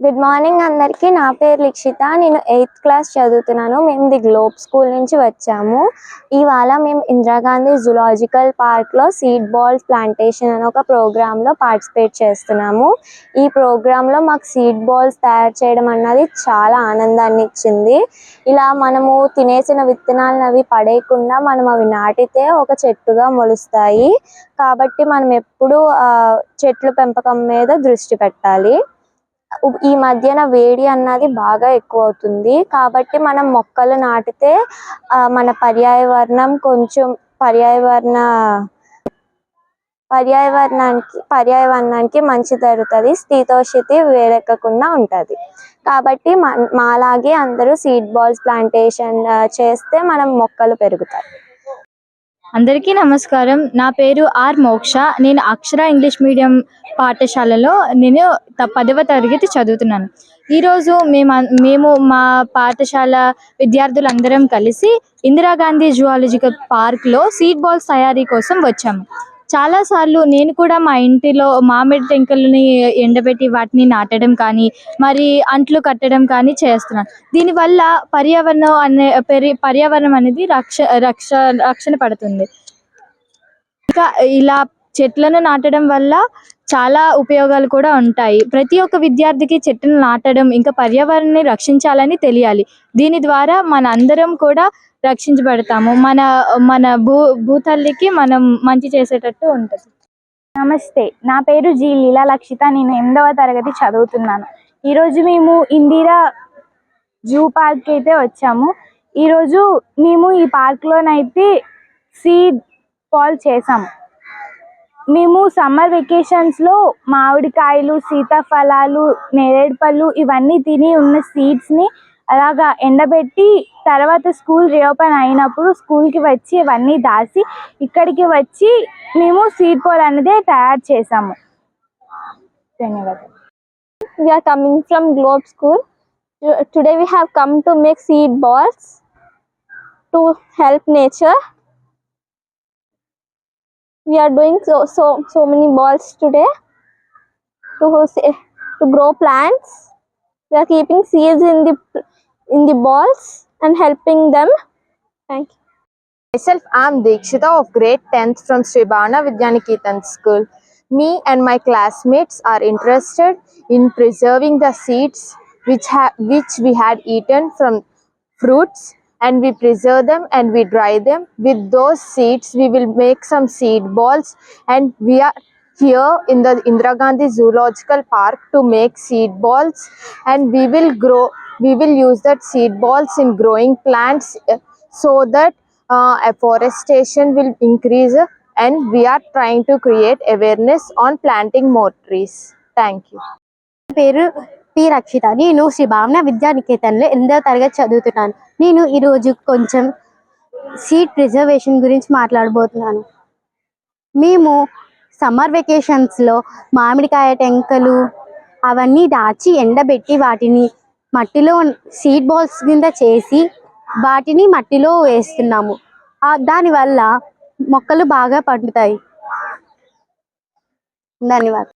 Good morning అందరికీ. నా పేరు లిక్షిత. నేను ఎయిత్ క్లాస్ చదువుతున్నాను. మేము ది గ్లోబ్ స్కూల్ నుంచి వచ్చాము. ఇవాళ మేము ఇందిరాగాంధీ జులాజికల్ పార్క్లో సీడ్ బాల్స్ ప్లాంటేషన్ అనే ఒక ప్రోగ్రాంలో పార్టిసిపేట్ చేస్తున్నాము. ఈ ప్రోగ్రాంలో మాకు సీడ్ బాల్స్ తయారు చేయడం అన్నది చాలా ఆనందాన్ని ఇచ్చింది. ఇలా మనము తినేసిన విత్తనాలను అవి పడేయకుండా మనం అవి నాటితే ఒక చెట్టుగా మొలుస్తాయి. కాబట్టి మనం ఎప్పుడూ చెట్ల పెంపకం మీద దృష్టి పెట్టాలి. ఈ మధ్యన వేడి అన్నది బాగా ఎక్కువ అవుతుంది కాబట్టి మనం మొక్కలు నాటితే మన పర్యావరణం కొంచెం పర్యావరణ పర్యావరణానికి పర్యావరణానికి మంచి జరుగుతుంది శీతోషితి వేడెక్కకుండా ఉంటుంది. కాబట్టి మన- మాలాగే అందరూ సీడ్ బాల్స్ ప్లాంటేషన్ చేస్తే మనం మొక్కలు పెరుగుతాయి. అందరికీ నమస్కారం. నా పేరు ఆర్ మోక్ష. నేను అక్షర ఇంగ్లీష్ మీడియం పాఠశాలలో నేను పదవ తరగతి చదువుతున్నాను. ఈరోజు మేము అన్- మేము మా పాఠశాల విద్యార్థులందరం కలిసి ఇందిరాగాంధీ జువాలజికల్ పార్క్లో సీడ్ బాల్స్ తయారీ కోసం వచ్చాము. చాలాసార్లు నేను కూడా మా ఇంటిలో మామిడి టెంకల్ని ఎండబెట్టి వాటిని నాటడం కానీ మరి అంట్లు కట్టడం కానీ చేస్తున్నాను. దీనివల్ల పర్యావరణం అనే పెరి పర్యావరణం అనేది రక్ష రక్ష రక్షణ పడుతుంది. ఇంకా ఇలా చెట్లను నాటడం వల్ల చాలా ఉపయోగాలు కూడా ఉంటాయి. ప్రతి ఒక్క విద్యార్థికి చెట్టును నాటడం ఇంకా పర్యావరణాన్ని రక్షించాలని తెలియాలి. దీని ద్వారా మన అందరం కూడా రక్షించబడతాము. మన మన భూ భూతల్లికి మనం మంచి చేసేటట్టు ఉంటుంది. నమస్తే. నా పేరు జి లీలా లక్షిత. నేను ఎనిమిదవ తరగతి చదువుతున్నాను. ఈరోజు మేము ఇందిరా జూ పార్క్ అయితే వచ్చాము. ఈరోజు మేము ఈ పార్క్లోనైతే సీడ్ ఫాల్ చేసాము. మేము సమ్మర్ వెకేషన్స్లో మామిడికాయలు సీతాఫలాలు నేరేడు పళ్ళు ఇవన్నీ తిని ఉన్న సీడ్స్ని అలాగా ఎండబెట్టి తర్వాత స్కూల్ రీఓపెన్ అయినప్పుడు స్కూల్కి వచ్చి ఇవన్నీ దాచి ఇక్కడికి వచ్చి మేము సీడ్ పోల్ అనేది తయారు చేసాము ధన్యవాదాలు. We are coming from globe school. To- today we have come to make seed balls to help nature. We are doing so so so many balls today to eh, to grow plants. We are keeping seeds in the in the balls and helping them. Thank you. Myself, I am Dikshita of grade 10th from Sri Bhavana Vidyaniketan School. Me and my classmates are interested in preserving the seeds which, ha- which we had eaten from fruits and we preserve them and we dry them. With those seeds, we will make some seed balls and we are here in the Indira Gandhi Zoological Park to make seed balls and we will grow, we will use that seed balls in growing plants uh, so that uh, afforestation will increase and we are trying to create awareness on planting more trees. Thank you. P Rakshita. నేను శ్రీ భావన విద్యానికేతన్లో ఎనిమిదవ తరగతి చదువుతున్నాను. నేను ఈరోజు కొంచెం seat reservation గురించి మాట్లాడబోతున్నాను. మేము సమ్మర్ వెకేషన్స్లో మామిడికాయ టెంకలు అవన్నీ దాచి ఎండబెట్టి వాటిని మట్టిలో సీడ్ బాల్స్ కింద చేసి వాటిని మట్టిలో వేస్తున్నాము. దానివల్ల మొక్కలు బాగా పండుతాయి. ధన్యవాదాలు.